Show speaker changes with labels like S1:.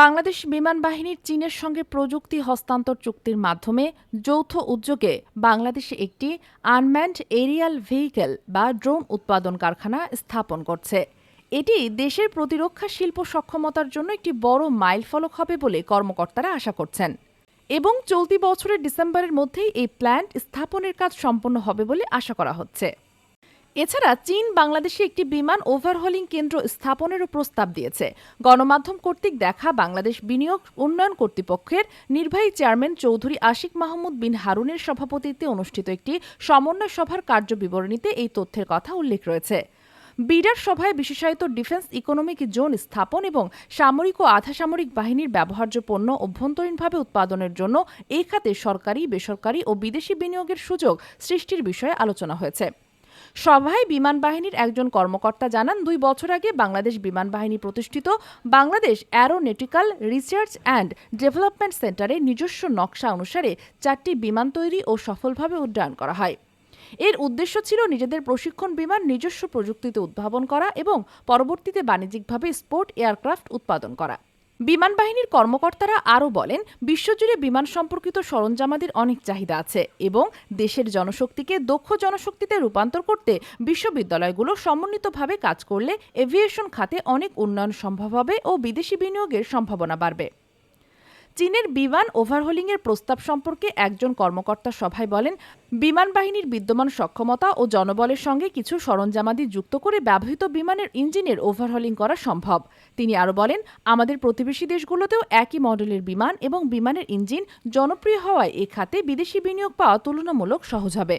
S1: বাংলাদেশ বিমান বাহিনীর চীনের সঙ্গে প্রযুক্তি হস্তান্তর চুক্তির মাধ্যমে যৌথ উদ্যোগে বাংলাদেশে একটি আনম্যান্ড এরিয়াল ভেহিকেল বা ড্রোন উৎপাদন কারখানা স্থাপন করছে। এটি দেশের প্রতিরক্ষা শিল্প সক্ষমতার জন্য একটি বড় মাইলফলক হবে বলে কর্মকর্তারা আশা করছেন। এবং চলতি বছরের ডিসেম্বরের মধ্যেই এই প্ল্যান্ট স্থাপনের কাজ সম্পন্ন হবে বলে আশা করা হচ্ছে। এছাড়া চীন বাংলাদেশে একটি বিমান ওভারহলিং কেন্দ্র স্থাপনেরও প্রস্তাব দিয়েছে। গণমাধ্যম কর্তৃক দেখা বাংলাদেশ বিনিয়োগ উন্নয়ন কর্তৃপক্ষের নির্বাহী চেয়ারম্যান চৌধুরী আশিক মাহমুদ বিন হারুনের সভাপতিত্বে অনুষ্ঠিত একটি সমন্বয় সভার কার্যবিবরণীতে এই তথ্যের কথা উল্লেখ রয়েছে। বিডার সভায় বিশেষায়িত ডিফেন্স ইকোনমিক জোন স্থাপন এবং সামরিক ও আধাসামরিক বাহিনীর ব্যবহার্য পণ্য অভ্যন্তরীণভাবে উৎপাদনের জন্য এই খাতে সরকারি, বেসরকারি ও বিদেশি বিনিয়োগের সুযোগ সৃষ্টির বিষয়ে আলোচনা হয়েছে। সভায় বিমান বাহিনীর একজন কর্মকর্তা জানান, দুই বছর আগে বাংলাদেশ বিমান বাহিনী প্রতিষ্ঠিত Bangladesh aeronautical research and development সেন্টারের নিজস্ব নকশা অনুসারে চারটি বিমান তৈরি ও সফলভাবে উড্ডয়ন করা হয়। এর উদ্দেশ্য ছিল নিজেদের প্রশিক্ষণ বিমান নিজস্ব প্রযুক্তিতে উদ্ভাবন করা এবং পরবর্তীতে বাণিজ্যিকভাবে স্পোর্ট এয়ারক্রাফট উৎপাদন করা। বিমান বাহিনীর কর্মকর্তারা আরও বলেন, বিশ্বজুড়ে বিমান সম্পর্কিত সরঞ্জামাদের অনেক চাহিদা আছে এবং দেশের জনশক্তিকে দক্ষ জনশক্তিতে রূপান্তর করতে বিশ্ববিদ্যালয়গুলো সমন্বিতভাবে কাজ করলে এভিয়েশন খাতে অনেক উন্নয়ন সম্ভব হবে ও বিদেশি বিনিয়োগের সম্ভাবনা বাড়বে। চীনের বিমান ওভারহোলিংয়ের প্রস্তাব সম্পর্কে একজন কর্মকর্তা সভায় বলেন, বিমান বাহিনীর বিদ্যমান সক্ষমতা ও জনবলের সঙ্গে কিছু সরঞ্জামাদি যুক্ত করে ব্যবহৃত বিমানের ইঞ্জিনের ওভারহলিং করা সম্ভব। তিনি আরও বলেন, আমাদের প্রতিবেশী দেশগুলোতেও একই মডেলের বিমান এবং বিমানের ইঞ্জিন জনপ্রিয় হওয়ায় এ খাতে বিদেশি বিনিয়োগ পাওয়া তুলনামূলক সহজ হবে।